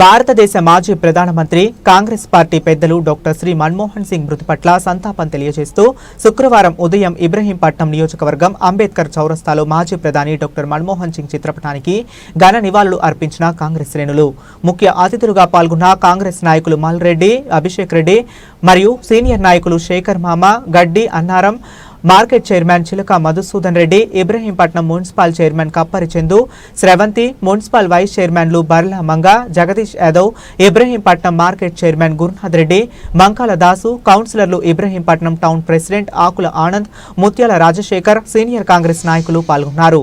భారతదేశ మాజీ ప్రధానమంత్రి కాంగ్రెస్ పార్టీ పెద్దలు డాక్టర్ శ్రీ మన్మోహన్ సింగ్ మృతి పట్ల సంతాపం తెలియజేస్తూ శుక్రవారం ఉదయం ఇబ్రహీంపట్నం నియోజకవర్గం అంబేద్కర్ చౌరస్తాలో మాజీ ప్రధాని డాక్టర్ మన్మోహన్ సింగ్ చిత్రపటానికి ఘన నివాళులు అర్పించిన కాంగ్రెస్ శ్రేణులు. ముఖ్య అతిథులుగా పాల్గొన్న కాంగ్రెస్ నాయకులు మల్రెడ్డి అభిషేక్ రెడ్డి మరియు సీనియర్ నాయకులు శేఖర్ మామ గడ్డి Annaram market chairman Chilaka Madhusudan Reddy Ibrahimpatnam municipal chairman Kappari Chandu Sravanthi municipal vice చైర్మన్లు బర్ల మంగ జగదీష్ యాదవ్ ఇబ్రహీంపట్నం మార్కెట్ చైర్మన్ గురునాథ్ రెడ్డి మంకాల దాసు కౌన్సిలర్లు Ibrahimpatnam town president Akula Anand Mutyala Rajashekar senior Congress నాయకులు పాల్గొన్నారు.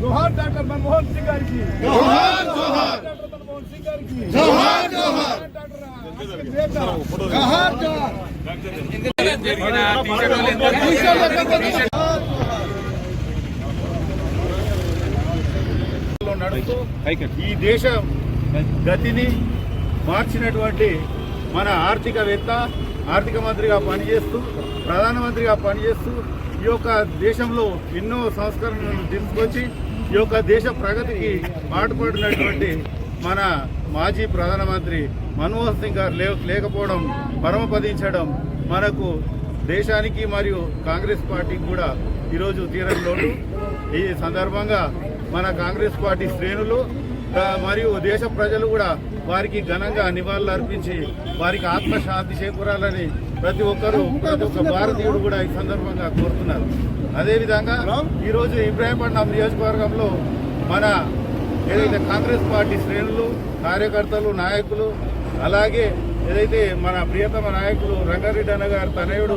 జోహార్ డాక్టర్ మన్మోహన్ సింగ్ గారికి జోహార్ జోహార్ డాక్టర్ మన్మోహన్ సింగ్ గారికి జోహార్ జోహార్ జోహార్ జోహార్ నడుస్తూ ఈ దేశ గతిని మార్చినటువంటి మన ఆర్థికవేత్త ఆర్థిక మంత్రిగా పనిచేస్తూ ప్రధానమంత్రిగా పనిచేస్తూ ఈ యొక్క దేశంలో ఎన్నో సంస్కరణలను తీసుకొచ్చి ఈ యొక్క దేశ ప్రగతికి పాటుపడినటువంటి మన మాజీ ప్రధానమంత్రి మన్మోహన్ సింగ్ గారు లే- లేకపోవడం పరమపదించడం మనకు దేశానికి మరియు కాంగ్రెస్ పార్టీకి కూడా ఈరోజు తీరని లోటు. ఈ సందర్భంగా మన కాంగ్రెస్ పార్టీ శ్రేణులు మరియు దేశ ప్రజలు కూడా వారికి ఘనంగా నివాళులు అర్పించి వారికి ఆత్మశాంతి చేకూరాలని ప్రతి ఒక్కరూ ప్రతి ఒక్క భారతీయుడు కూడా ఈ సందర్భంగా కోరుతున్నారు. అదేవిధంగా ఈరోజు ఇబ్రాహీంపట్నం నియోజకవర్గంలో మన ఏదైతే కాంగ్రెస్ పార్టీ శ్రేణులు కార్యకర్తలు నాయకులు అలాగే ఏదైతే మన ప్రియతమ నాయకులు రంగారెడ్డి అన్న గారు తనయుడు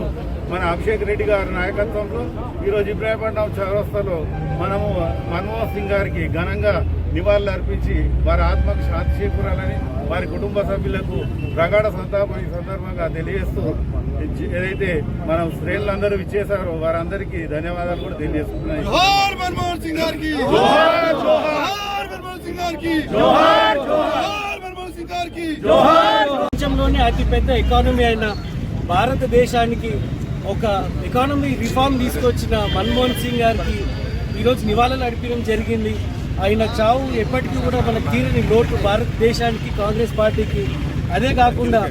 మన అభిషేక్ రెడ్డి గారి నాయకత్వంలో ఈరోజు ఇబ్రాహీంపట్నం చౌరస్తాలో మనము మన్మోహన్ సింగ్ గారికి ఘనంగా నివాళులు అర్పించి వారి ఆత్మకు శాంతి చేకూరాలని వారి కుటుంబ సభ్యులకు ప్రగాఢ సంతాపం ఈ సందర్భంగా తెలియజేస్తూ ఏదైతే మనం శ్రేణులందరూ ఇచ్చేశారో వారందరికీ ధన్యవాదాలు కూడా తెలియజేస్తున్నాయి. సింగ్ గారికి. మన్మోహన్ సింగ్ గారికి. ప్రపంచంలోనే అతిపెద్ద ఎకానమీ అయిన భారతదేశానికి ఒక ఎకానమీ రిఫార్మ్ తీసుకొచ్చిన మన్మోహన్ సింగ్ గారికి ఈరోజు నివాళులు అర్పించడం జరిగింది. ఆయన చావు ఎప్పటికీ కూడా మన తీరని లోటు భారతదేశానికి కాంగ్రెస్ పార్టీకి. అదే కాకుండా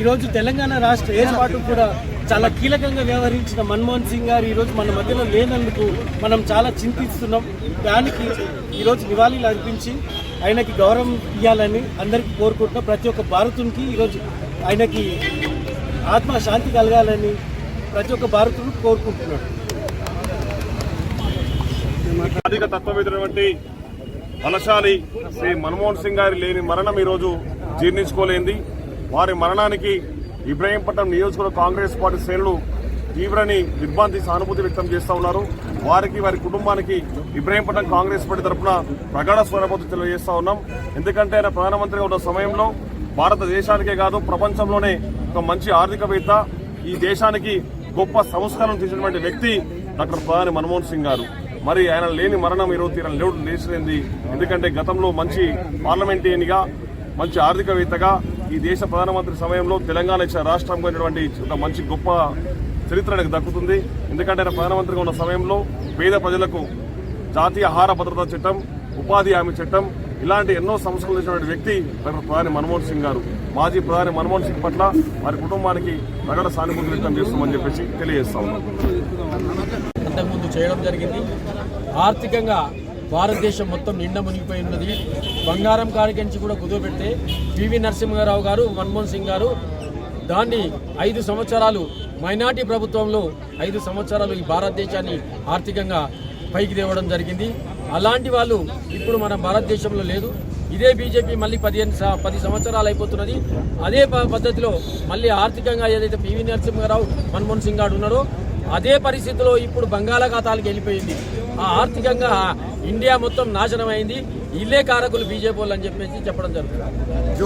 ఈరోజు తెలంగాణ రాష్ట్ర ఏర్పాటు కూడా చాలా కీలకంగా వ్యవహరించిన మన్మోహన్ సింగ్ గారు ఈరోజు మన మధ్యలో లేనందుకు మనం చాలా చింతిస్తున్నాం. దానికి ఈరోజు నివాళులు అర్పించి ఆయనకి గౌరవం ఇవ్వాలని అందరికీ కోరుకుంటున్నాం ప్రతి ఒక్క భారతునికి ఈరోజు ఆయనకి ఆత్మ శాంతి కలగాలని ప్రతి ఒక్క భారతుడు కోరుకుంటున్నాడు. అధిక తత్వవేత్తటువంటి బలశాలి శ్రీ మన్మోహన్ సింగ్ గారి లేని మరణం ఈరోజు జీర్ణించుకోలేంది. వారి మరణానికి ఇబ్రహీంపట్నం నియోజకవర్గ కాంగ్రెస్ పార్టీ శ్రేణులు తీవ్రని దిగ్భాంతి సానుభూతి వ్యక్తం చేస్తూ ఉన్నారు. వారికి వారి కుటుంబానికి ఇబ్రహీంపట్నం కాంగ్రెస్ పార్టీ తరఫున ప్రగాఢ స్వరబోధ తెలియజేస్తా ఉన్నాం. ఎందుకంటే ఆయన ప్రధానమంత్రిగా ఉన్న సమయంలో భారతదేశానికే కాదు ప్రపంచంలోనే ఒక మంచి ఆర్థికవేత్త. ఈ దేశానికి గొప్ప సంస్కారం తీసినటువంటి వ్యక్తి డాక్టర్ ప్రధాని మన్మోహన్ సింగ్ గారు. మరి ఆయన లేని మరణం ఈరోజు తీరని లేవు లేచిపోయింది. ఎందుకంటే గతంలో మంచి పార్లమెంటేరియన్గా మంచి ఆర్థికవేత్తగా ఈ దేశ ప్రధానమంత్రి సమయంలో తెలంగాణ ఇచ్చిన రాష్ట్రం పోయినటువంటి ఒక మంచి గొప్ప చరిత్ర నాకు దక్కుతుంది. ఎందుకంటే ఆయన ప్రధానమంత్రిగా ఉన్న సమయంలో పేద ప్రజలకు జాతీయ ఆహార భద్రతా చట్టం ఉపాధి హామీ చట్టం ఇలాంటి ఎన్నో సంస్కరణలు చేసినటువంటి వ్యక్తి ప్రధాని మన్మోహన్ సింగ్ గారు. మాజీ ప్రధాని మన్మోహన్ సింగ్ పట్ల వారి కుటుంబానికి ప్రగడ సానుభూతి వ్యక్తం చేస్తామని చెప్పేసి తెలియజేస్తా ఉన్నాం. అంతకుముందు చేయడం జరిగింది. ఆర్థికంగా భారతదేశం మొత్తం నిండా మునిగిపోయి ఉన్నది. బంగారం కాడికించి కూడా కుదువబెడితే పివి నరసింహారావు గారు మన్మోహన్ సింగ్ గారు దాన్ని ఐదు సంవత్సరాలు మైనార్టీ ప్రభుత్వంలో ఐదు సంవత్సరాలు ఈ భారతదేశాన్ని ఆర్థికంగా పైకి తేవడం జరిగింది. అలాంటి వాళ్ళు ఇప్పుడు మన భారతదేశంలో లేదు. ఇదే బీజేపీ మళ్ళీ పదిహేను పది సంవత్సరాలు అయిపోతున్నది. అదే ప- పద్ధతిలో మళ్ళీ ఆర్థికంగా ఏదైతే పివి నరసింహారావు మన్మోహన్ సింగ్ గారు ఉన్నారో అదే పరిస్థితిలో ఇప్పుడు బంగాళాఖాతాలకు వెళ్ళిపోయింది. ఆ ఆర్థికంగా ఇండియా మొత్తం నాశనం అయింది ఇల్లే కారకులు బీజేపీ వాళ్ళు అని చెప్పేసి చెప్పడం జరుగుతుంది.